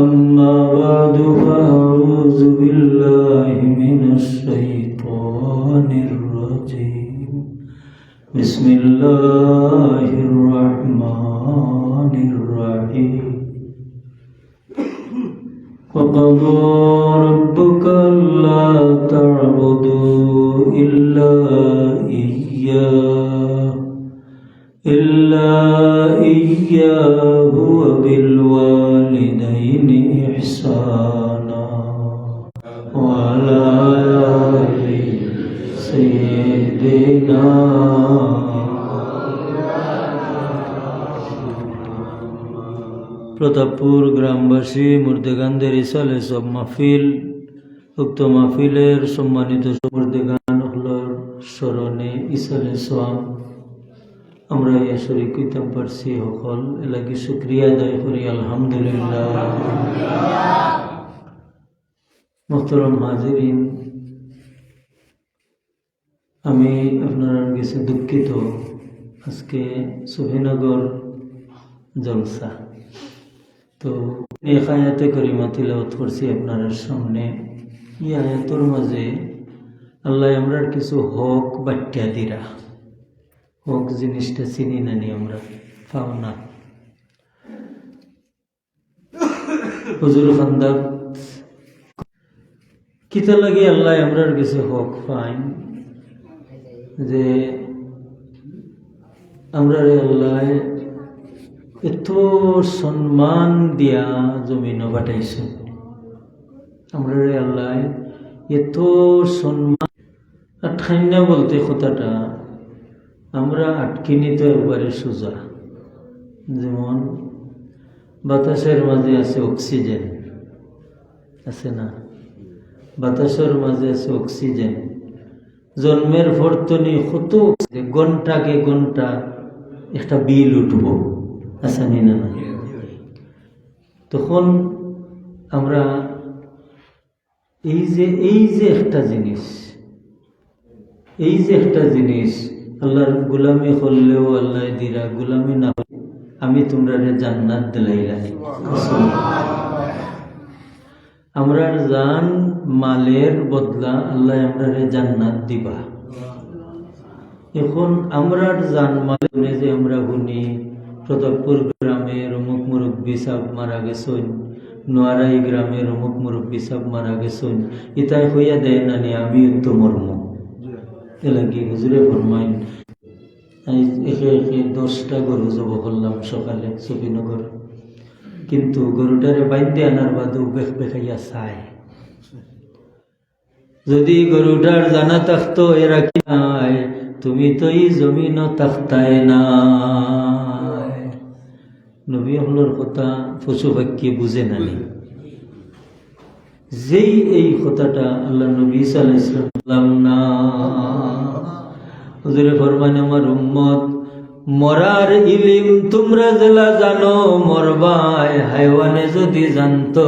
أما بعد فأعوذ بالله من الشيطان الرجيم. بسم الله الرحمن الرحيم. وقضى ربك ألا تعبدوا إلا إياه. إلا إياه وبالوالدين. প্রতাপপুর গ্রামবাসী মুর্দেগানদের ইসালে সব মাহফিল, উক্ত মাহফিলের সম্মানিত মুর্দেগান হলর স্মরণে ইসালে সোয়াম। আমরা ইয়া শরীক কইতাম পারছি, সকল এলাকি শুক্রিয়া আদায় করি, আলহামদুলিল্লাহ। মোহতরম হাজিরিন, আমি আপনার কাছে দুঃখিত। আজকে সুফিনগর জলসা। তো এক আয়াতে করিমা তিলাওয়াত করছি আপনার সামনে। এই আয়াতর মাঝে আল্লাহ আমরার কিছু হক বাট্যা দিরা। হক জিনিসটা চিনি নানি আমরা? পাও না। হুজুর খান্দার কিতা লাগে আল্লাহ আমরার কিছু হক পাইন যে আমরা রে আল্লাহ এত সম্মান দিয়া জমিন বাটাইছে আমরা আল্লাহ, এত সম্মান। আর ঠান্ডা বলতে কথাটা, আমরা আটকে নিতে একবারে সোজা। যেমন, বাতাসের মাঝে আছে অক্সিজেন। আছে না? বাতাসের মাঝে আছে অক্সিজেন। জন্মের ভর্তনি কত ঘন্টাকে ঘণ্টা একটা বিল উঠব। আছে নি। তখন আমরা এই যে এই যে একটা জিনিস, এই যে একটা জিনিস, আল্লাহর গুলামি করলেও আল্লাহ দিরা গুলামি না আমি তোমরা জান্নাত দিলাইলাই আমরা জান, মালের বদলা আল্লাহ আমরা জান্নাত দিবা। এখন আমরা জান মালে যে আমরা শুনি প্রতাপপুর গ্রামের অমুক মুরব্বী সাহ মারা গেছেন। নোয়ারাই গ্রামের অমুক মুরব্বী সাহ মারা গেছেন। ইতাই হইয়া দেয় নানি আমি তো মর্ম। এলাকি হুজুরে ফরমাইন একে একে দশটা গরু জব করলাম সকালে সফিনগর কিন্তু গরুটারে বাইন্দে আনার বাদু বেখ বেখাইয়া চায়। যদি গরুটার জানা থাকতো এরা কি তুমি তো এই জমিন তাক্তায় নাই নবী হলোর কথা পশু পাখি বুঝে নানি যেই এই কথাটা আল্লাহ নবী ইসলাম না, হুজুরে ফরমান, আমার উম্মত মরার ইলিম তোমরা জেলা জানো মরবাই হাইওয়ানে যদি জানতো,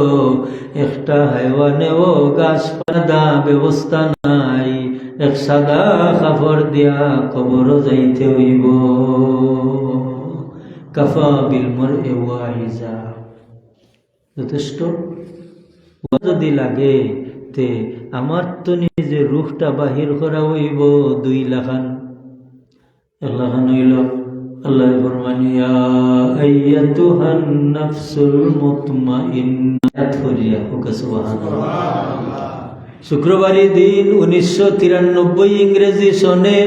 একটা হাইওয়ানে ও গাছ পাদা ব্যবস্থা নাই, এক সাদা কাপড় দিয়া কবর যাইতে হইব। কাফা বিলমর এওয়াইজা যথেষ্ট? যদি লাগে তে আমার তো নিজে রুখটা বাহির করা হইব দুই লাখান। লাখান হইল, আল্লাহ ফরমানিয়া আইয়াতুহান নাফসুল মুতমাইন্নাত ফরিয়া হুকা দিন উনিশশো তিরানব্বই ইংরেজি সনে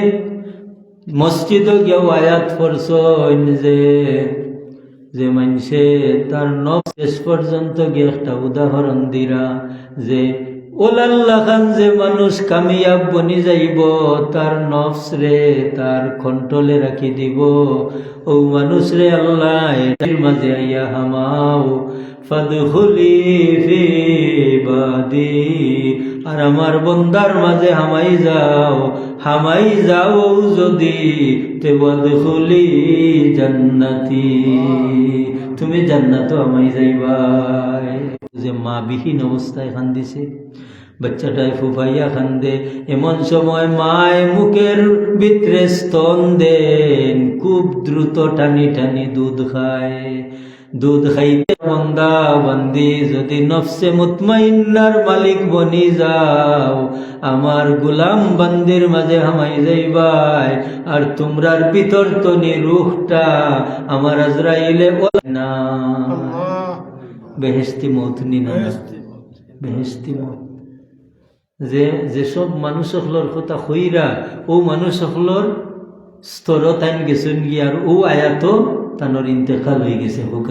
মসজিদ গিয়ে আয়াত পড়ছেন যে যে মানুষে তার নখ শেষ পর্যন্ত গিয়ে একটা উদাহরণ দিরা, যে, ওলাল্লা খান যে মানুষ কামিয়াব বনি যাইব, তার নফস রে তার কন্ট্রোলে রাখি দিব। ও মানুষ রে আল্লাহ, এটার মাঝে আইয়া হামাও ফাদখুলি ফি বাদি। আর আমার বন্দার মাঝে হামাই যাও হামাই যাও যদি তে বদখুলি জান্নাতি। তুমি জান্নাত আমাই যাইবাই যে মা বিহীন অবস্থায় খান দিছে বাচ্চাটায় ফুফাইয়া খান্দে এমন সময় মায় মুখের ভিতরে স্তন দেন, খুব দ্রুত টানি টানি দুধ খায়। দুধ খাইতে বন্দা বন্দি যদি নফসে মুতমাইন্নার মালিক বনি যাও আমার গুলাম বন্দির মাঝে হামাই যাইবাই আর তোমরার ভিতর তনি রুহটা আমার আজরাইলে না। বেহেস্তি মত নি না। বেহেস্তি মত। যে যেসব মানুষ সকলের কথা হইরা ও মানুষ সকলের স্তর তাইন গেছেন গিয়ে আর ও আয়াত তানোর ইন্তেকাল হয়ে গেছে হোক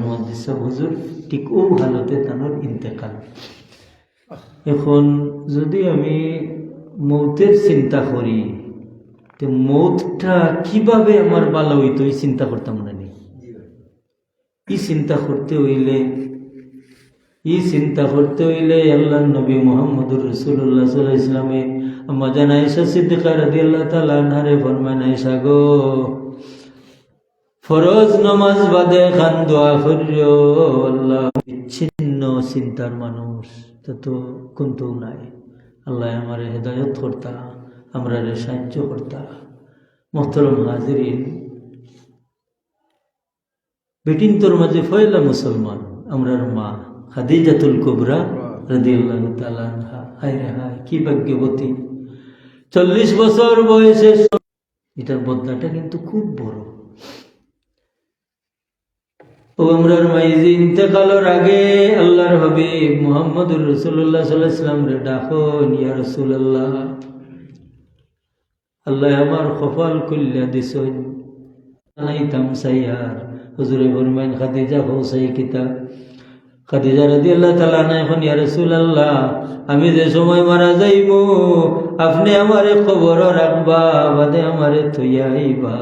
মহাদিস হুজুর ঠিক ও হালতে তানোর ইন্তেকাল। এখন যদি আমি মৌতের চিন্তা করি তো মৌতটা কীভাবে আমার ভালো হইতো এই চিন্তা করতাম না নি এই চিন্তা করতে হইলে এই চিন্তা করতে হইলে আল্লাহ নবী মোহাম্মদুর রসুল্লাহ সাল্লাহ ইসলামে মজান আয়সা সিদ্দিকা রাদি আল্লাহ তালা নারে ফরমান আয়সা গো, ফরজ নমাজ বাদে খান দোয়া করিও, আল্লাহ বিচ্ছিন্ন চিন্তার মানুষ, তা তো কোনও নাই। আল্লাহ আমার হেদায়ত করতা, আমরা সাহায্য করতা। মোহতরম হাজিরিন, বেটিন তোর মাঝে ফয়লা মুসলমান, আমরার মা খাদিজাতুল কুবরা রাদিয়াল্লাহু তাআলা আনহা। হায় রে হায়, কি ভাগ্যবতী। চল্লিশ বছর বয়সে এটার বদলাটা কিন্তু খুব বড়। রাসূলুল্লাহ সাল্লাল্লাহু রে ইয়া রাসূলুল্লাহ। আল্লাহ আমার কপাল কল্যা দিছই নাইতাম সাইয়ার। হুজুরে ফরমাইন, খাদিজা হৌসাই কিতাব। খাদিজা রাদি আল্লাহ তালা না এখন, ইয়া আল্লাহ আমি যে সময় মারা যাইব, আপনি আমারে খবর রাখবা, বাদে আমারে থইয়া আইবা।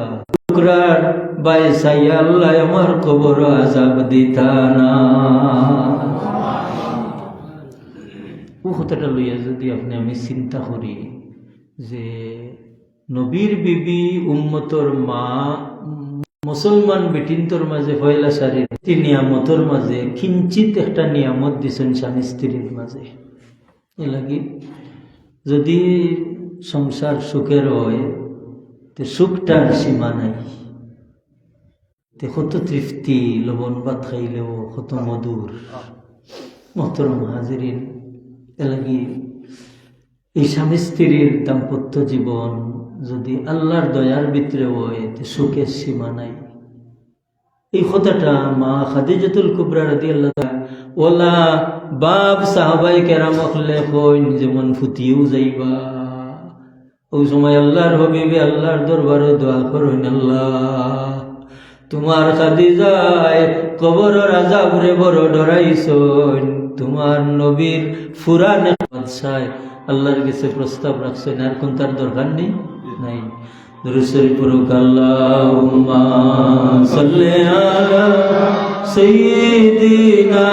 টুকরার বাই সাইয়া আল্লাহ আমার খবর আজাব দিতা না। ও কথাটা লইয়া যদি আপনি, আমি চিন্তা করি যে নবীর বিবি উম্মতর মা মুসলমান বেটিন্তর মাঝে পয়লা সারি নিয়ামতর মাঝে কিঞ্চিত একটা নিয়ামত দিছেন স্বামী স্ত্রীর মাঝে। এ লাগি যদি সংসার সুখের হয়, তে সুখটার সীমা নাই। তে কত তৃপ্তি লবণ ভাত খাইলেও কত মধুর। মহতরম হাজিরিন এ লাগি এই স্বামী স্ত্রীর দাম্পত্য জীবন যদি আল্লাহর দয়ার ভিতরে হয় সুখের সীমা নাই। এই কথাটা মা খাদিজাতুল কুবরা রাদি আল্লাহ ওলা বাপ সাহাবাই কেরাম হলে কইন যেমন ফুটিয়েও যাইবা। ওই সময় আল্লাহর হবিবে, আল্লাহর দরবারে দোয়া করইন আল্লাহ। তোমার খাদিজায় কবর রাজাবরে বড় ডরাইছইন তোমার নবীর ফুরানে বাদশায় আল্লাহর কাছে প্রস্তাব রাখছেন। আর কোন তার দরকার নেই? নাই। দুরুসরি পুরুক আল্লাহুম্মা সাল্লি আলা সাইয়্যিদিনা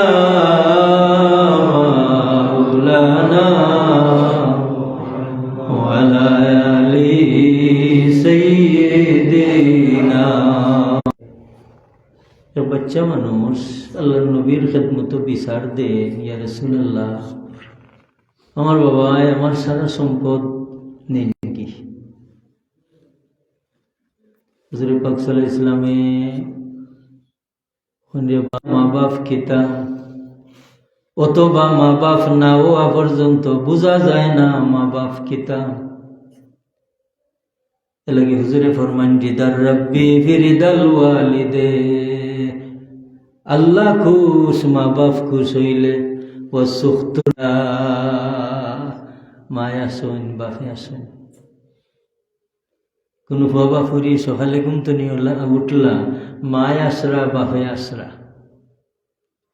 বাচ্চা মানুষ আল্লাহর নবীর খেদমতো বিচার দেন, ইয়া রাসূলুল্লাহ। আমার বাবা আমার সারা সম্পদ নেই নাকি হুজুর পাক আলাইহি ইসলামে মা বাপ কিতা অথবা মা বাপ না, ও পর্যন্ত বোঝা যায় না মা বাপ কিতা এলাকি হুজুরে ফরমান দিদার রব্বি ফিরিদাল ওয়ালিদে, আল্লাহ খুশ মা বাপ খুশ হইলে ও সুখতুরা মায়া শোন বাপে আসেন কোনো বাবা ফুরি সকালে ঘুম তো নিয়ে উঠলা, মায় আসরা, বাপে আসরা।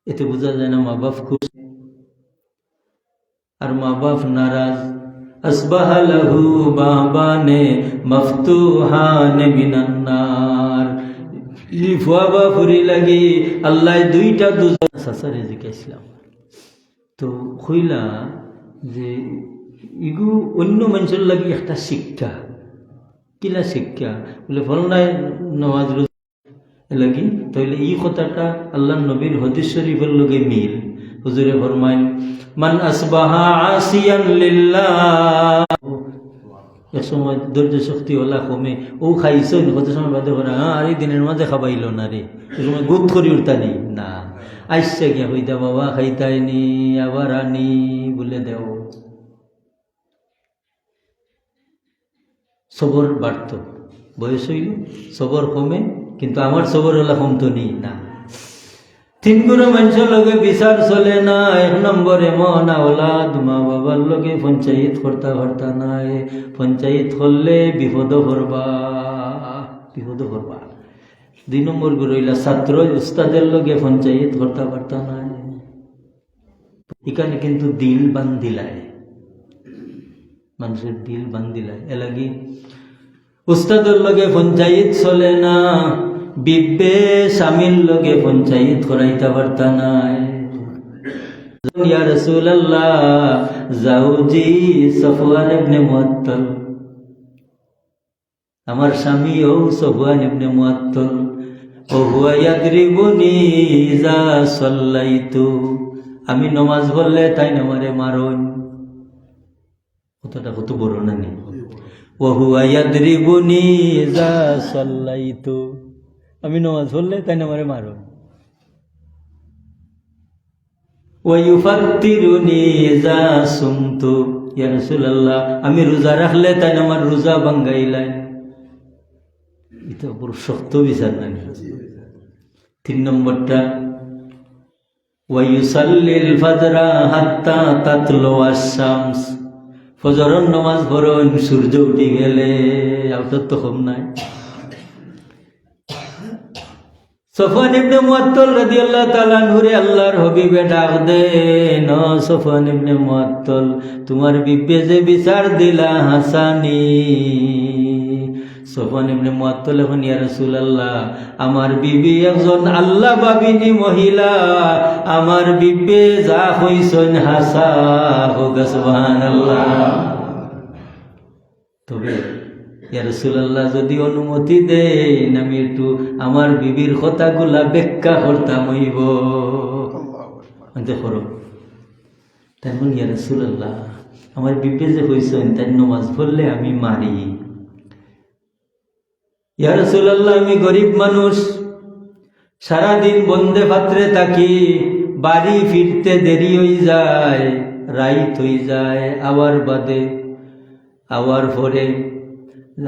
এতে বোঝা যায় না মা বাপ খুশ আর মা বাপ নারাজ। আসবাহ লাহু বাবানে মফতুহান মিনান্নার ই ফুয়াবা ফুরি লাগি আল্লাহ দুইটা দুজন সাসারে জিজ্ঞাসলাম তো কইলা যে ইগু অন্য মানুষের লাগি একটা শিক্ষা। কিলা শিক্ষা? বলে ফল নাই নওয়াজ লাগি তাহলে এই কথাটা আল্লাহ নবীর হদিস শরীফের লগে মিল। হুজুরে ফরমাইন মান আসবাহা আসিয়ান লিল্লাহ। এক সময় ধৈর্য শক্তি ওলা কমে, ও খাইছ কত সময় বাদে করে হ্যাঁ আর দিনের মাঝে খাবাইল না রে। এ সময় গুপ করি উঠতা নি। আইসছে গিয়া হইতা বাবা, খাইতাইনি, আবার আনি। বলে দেও। সবর বাড়ত। বয়স হইল, সবর কমে, কিন্তু আমার সবর হলা কমতো নি। না তিন মানুষের লগে বিচার চলে না, এক নম্বর এমন আওলাদ মা বাবার লগে পঞ্চায়েত কর্তা কর্তা নাই। পঞ্চায়েত করলে বিপদ করবা বিপদ করবা দুই নম্বর গুরু হইলা, ছাত্র উস্তাদের লগে পঞ্চায়েত কর্তা কর্তা নাই। এখানে কিন্তু দিল বান্ধিলায়। মানুষের দিল বান্ধিলায়। এলাগি উস্তাদের লগে পঞ্চায়েত চলে না বিবে স্বামীর লগে পঞ্চায়েত করাইতে পারতা নাই। আমার স্বামী ও সফওয়ান ইবনে মুআত্তাল আমি নমাজ পড়লে তাই আমারে মারন। কতটা কত বড় না নি? ওহুয়া ইয়াদরিবুনি ইজা সাল্লাইতু। আমি নমাজ পড়লে তাই আমারে মারো। সুমতু। ইয়া রাসূলুল্লাহ আমি রোজা রাখলে তাই আমার রোজা ভাঙ্গাইলাই। এটা বড় শক্ত বিচার না তিন নম্বরটা ওয়াইসাল্লিল ফাজরা হাত্তা তাতলো আশ-শামস ফজরের নমাজ পড়ুন সূর্য উঠে গেলে আউটার তো কম নাই। সফান ইবনে মুআত্তাল রাদিয়াল্লাহু তাআলা নূরে আল্লাহর হাবিবে ডাক দেন সফান ইবনে মুআত্তাল তোমার বিবে যে বিচার দিলা হাসানি সফান ইবনে মুআত্তাল এখন ইয়া রাসূলুল্লাহ, আমার বিবি একজন আল্লাহ বাবিনী মহিলা, আমার বিবে যা হইছেন হাসা হোক সুবহানাল্লাহ। তবে, ইয়া রাসূলুল্লাহ, যদি অনুমতি দেন, আমি একটু আমার বিবির কথাগুলা ব্যাখ্যা করতাম, হইব। আনতে করো। তেমন ইয়া রাসূলুল্লাহ, আমার বিবে যে হইছেন তাই নমাজ পড়লে আমি মারি। ইয়া রাসূলুল্লাহ, আমি গরিব মানুষ। সারাদিন বন্দে পাত্রে থাকি, বাড়ি ফিরতে দেরি হয়ে যায়, রাইত হয়ে যায় আবার বাদে আবার পরে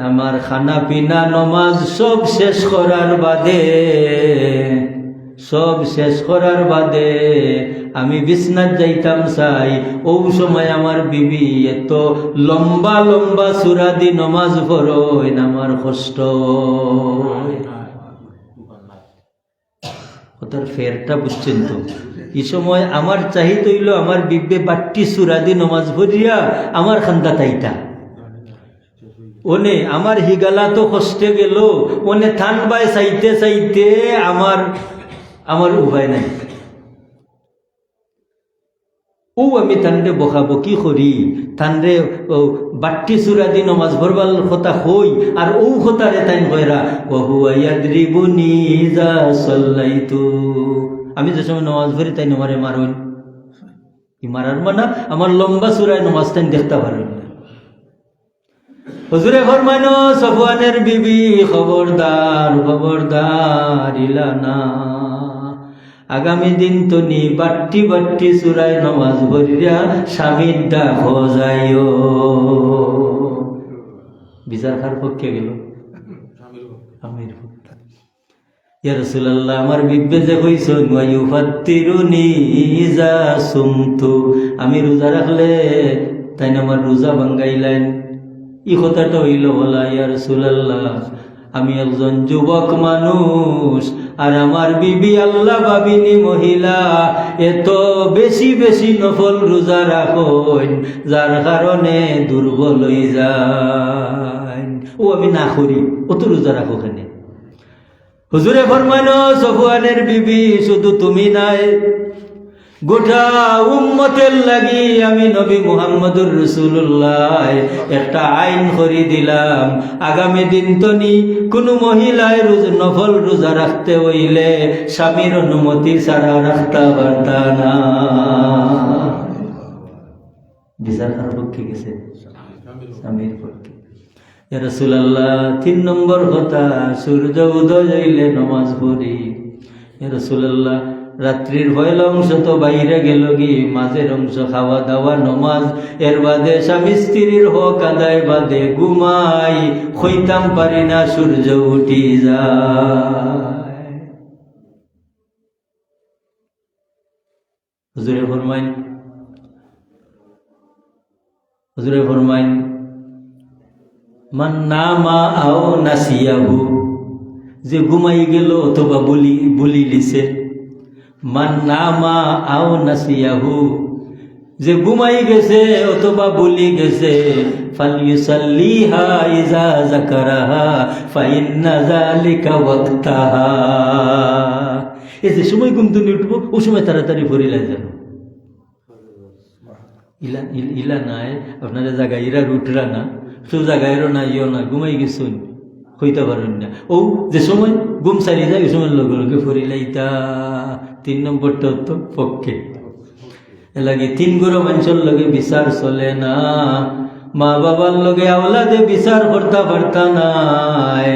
আমার খানা পিনা নমাজ সব শেষ করার বাদে। সব শেষ করার বাদে আমি বিছনাথ যাইতাম চাই ও সময় আমার বিবি এত লম্বা লম্বা সুরাদি নমাজ পড়েন আমার কষ্ট। ওটার ফেরটা বুঝছেন তো? এই সময় আমার চাহিদ হইল আমার বিবে বাট্টি সুরাদি নমাজ ভরিয়া আমার খান্দা তাইটা ওনে, আমার হিগালা তো কষ্টে গেল। ওনে থান বাই চাইতে চাইতে আমার আমার উপায় নাই। ও আমি তানরে বখাবো কি করি? তানরে বাট্টি চূড়া দি নমাজ ভরবাল কথা হই আর ও কথারে তাইন কয়রা বহু ইয়াদ্রিবুনি যা সল্লাইতু আমি যে সময় নমাজ ভরি তাই নমারে মারুন কি মারার মানা আমার লম্বা চূড়ায় নমাজ তাইন দেখতে পারেন হুজুরে ফরমানো সফওয়ানের বিবি খবরদার খবরদার ইলানা আগামী দিন তো নি বাট্টি বাট্টি চূড়ায় নমাজ ভরিয়া স্বামীর ডাক যাইও। বিচার খার পক্ষে গেল? আমির আমার বিবে যে কইছেন ওয়ায়ুফাত্তিরুনি আমি রোজা রাখলে তাই আমার রোজা ভাঙ্গাইলেন। ই কথাটা হইল বলা, ইয়া রাসূলুল্লাহ আমি একজন যুবক মানুষ, আর আমার বিবি আল্লাহ বাবিনী মহিলা, এত বেশি বেশি নফল রোজা রাখেন, যার কারণে দুর্বল হয়ে যায়। ও, আমি না করি অত রোজা রাখো কেনে? হুজুরে ফরমানো সফুয়ানের বিবি, শুধু তুমি নাই। গোটা উম্মতের লাগি আমি নবী মুহাম্মদুর রসুল্লাহ একটা আইন করে দিলাম, আগামী দিন তো নি কোনো মহিলায় রোজ নফল রোজা রাখতে হইলে স্বামীর অনুমতি ছাড়া রাখতে পারতা না। বিচার কার পক্ষে গেছে? স্বামীর পক্ষে। রসুল্লাহ তিন নম্বর কথা, সূর্য উদয় হইলে নমাজ পড়ি। রসুল্লাহ রাত্রির পয়লা অংশ তো বাইরে গেল কি মাঝের অংশ খাওয়া দাওয়া, নমাজ। এর বাদে স্বামী স্ত্রীর হক আদায় বাদে ঘুমাই, খইতাম পারি না, সূর্য উঠি যায়। হুজুরে ফরমাইন। হুজুরে ফরমাইন, মান নামা আও নাসিয়াহু যে ঘুমাই গেল অথবা বলি বলি লিছে। আও যে ঘুমাই গেছে অথবা বলি গেছে ইজা সময় ঘুম উঠবো, ও সময় তাড়াতাড়ি ভরিলা যাবে। ইলা ইলা নাই, আপনারা জায়গা ইরা উঠরা না সব জায়গায় না ইও না ঘুমাই গেছুন। হইতে পারেন না। ও, যে সময় গুম সারি যায়, ওই সময় লগে লগে ফরিলাইতা তিন নম্বরটা তো পক্ষে। এলাকি তিন গুরু মানুষের লগে বিচার চলে না। মা বাবার লগে আওলাদে বিচার করতে পারতা নাই।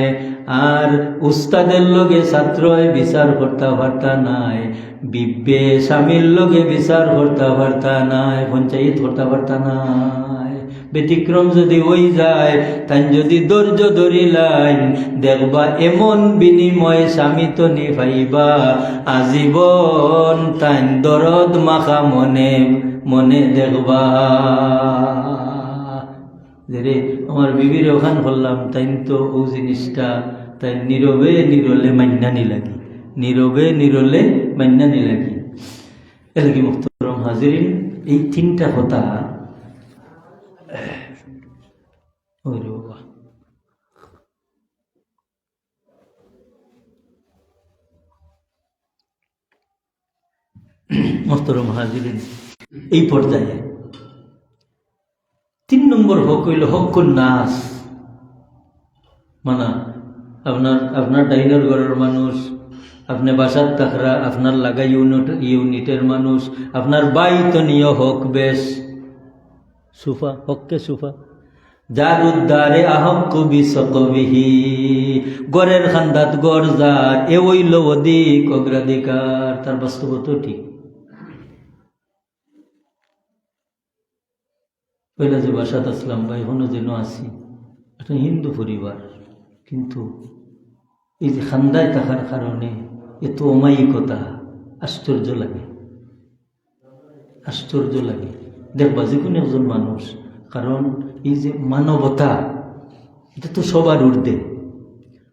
আর উস্তাদের লগে ছাত্রয় বিচার করতে পারতা নাই। বিবে স্বামীর লগে বিচার করতে পারতা নাই, পঞ্চায়েত করতে পারতা নাই। ব্যতিক্রম যদি ওই যায় তাই যদি ধৈর্য ধরিলাইন, দেখবা এমন বিনিময় স্বামী তো নিভাইবা। আজীবন তাই দরদ মাখা মনে মনে দেখবা। রে, আমার বিবির ওখান করলাম তাই তো ও জিনিসটা তাই নীরবে নিরলে মান্যানি লাগি নীরবে নিরলে মান্যানি লাগি এলাকি মুক্তরম হাজিরিন, এই তিনটা কথা ওই রে বাবা মোহতরম হাজিরিন এই পর্যায়ে তিন নম্বর হক হইল হক নাস। মানা, আপনার আপনার ডাইনার ঘরের মানুষ, আপনি বাসার তাকরা আপনার লাগা ইউনিট, ইউনিটের মানুষ, আপনার বাইতনীয় হক বেশ। সুফা, হককে সুফা। যার উদ্ধারে আহক কবি সকবিহি গড়ের খান্দাত গড় যার এ ওইল অধিক অগ্রাধিকার। তার বাস্তবত ঠিক। পয়লা যে বাসাত আসলাম বা এখনও যেন আছি। একটা হিন্দু পরিবার, কিন্তু এই যে খান্দায় থাকার কারণে এত অমায়িকতা, আশ্চর্য লাগে। আশ্চর্য লাগে। দেখবা যে কোনো একজন মানুষ, কারণ এই যে মানবতা, এটা তো সবার ঊর্ধ্বে।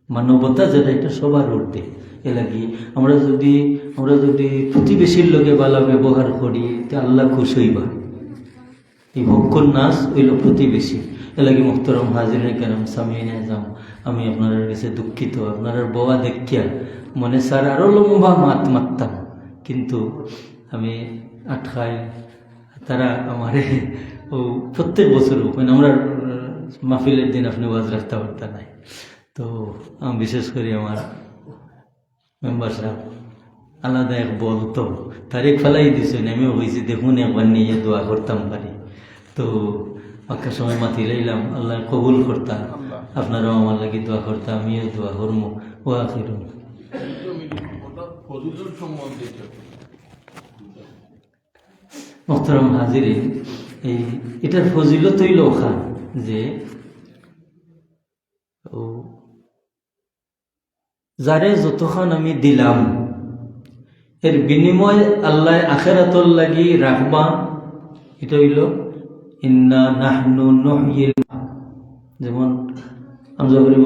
মানবতা যেটা, এটা সবার ঊর্ধ্বে। এ লাগি আমরা যদি আমরা যদি প্রতিবেশীর লোকে বালা ব্যবহার করি, তে আল্লাহ খুশ হইবা। এই ভক্ষণ নাচ হইল প্রতিবেশী। এলাকি মুক্তরম হাজিরে কেরম সামিনে যাম আমি আপনার কাছে দুঃখিত। আপনার বাবা দেখিয়া মনে স্যার আরও লম্বা মাত মারতাম। কিন্তু আমি আটকাই। তারা আমারে ও প্রত্যেক বছর মানে আমরা মাহফিলের দিন আপনি ওয়াজ রাখতে পারতেন নাই। তো আমি বিশেষ করে আমার মেম্বার আলাদা এক বলতো, তারিখ ফেলাই দিছেন, আমিও হয়েছি দেখুন, একবার নিয়ে দোয়া করতাম পারি তো পাক্কা সময় মাতি লাইলাম। আল্লাহ কবুল করতাম আপনারাও আমার লাগি দোয়া করতাম আমিও দোয়া করব ও ফজিলুর সম্বন্ধে হাজিরে এই এটার ফজিলত হইল ওখান যে ও যারে যতক্ষণ আমি দিলাম এর বিনিময় আল্লাহ আখেরাতর লাগি রাখবা এটা হইল ইন্না নাহনু নহিল যেমন আমজাবরি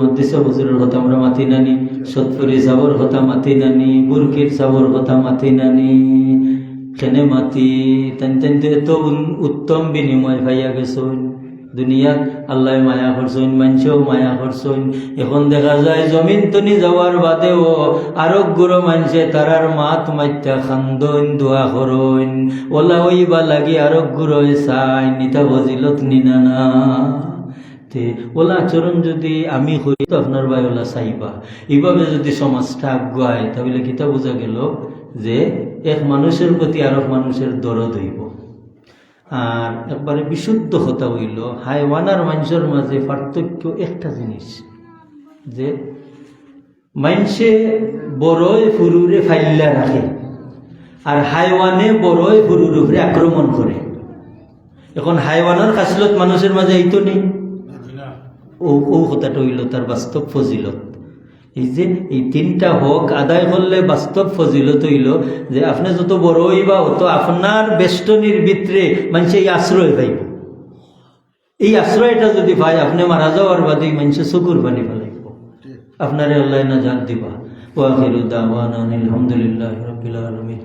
আমরা মাতি নানি সত্তরি সাবর হতা মাতি নানি বুরকির সাবর হতা মাতি নানি খেনে মাতি? তেন তেন উত্তম বিনিময় ভাইয়া গেছুন। দুনিয়াত আল্লাহ মায়া করছুন মানুষও মায়া করছুন এখন দেখা যায় জমিন তনি যাওয়ার বাদেও আরোগ্যর মানুষে তারার মাত মাত্যা খান্দন দোয়া করইন ওলা ওইবা লাগি আরোগ্যর চাই, নিতা বজিলত নিনানা তে ওলা আচরণ যদি আমি হই তো আপনার ভাই ওলা চাইবা। এইভাবে যদি সমাজটা আগুয়ায় তাহলে কিতা বোঝা গেল যে এক মানুষের প্রতি আর এক মানুষের দরদ হইব। আর একবারে বিশুদ্ধ হতা হইল। হাইওয়ান আর মানুষের মাঝে পার্থক্য একটা জিনিস যে মানুষে বড়ই ফুরুরে ফাইল্লা রাখে আর হাইওয়ানে বড়ই ফুরুর উপরে আক্রমণ করে। এখন হাইওয়ানের খাসলত মানুষের মাঝে এই তো নেই ও ও কথাটা হইল তার বাস্তব ফজিলত। এই যে এই তিনটা হক আদায় করলে বাস্তব ফজিলত হইল যে আপনি যত বড় হইবা অত আপনার বেষ্টনীর ভিতরে মানুষে এই আশ্রয় পাইব। এই আশ্রয়টা যদি পায় আপনি মারা যাওয়ার বাদে মানুষে চকুর পানি ফেলাইব আপনারে আল্লাহ না জান দিবা। ওয়াখিরু দাওয়ানা আলহামদুলিল্লাহ রাব্বিল আলামিন।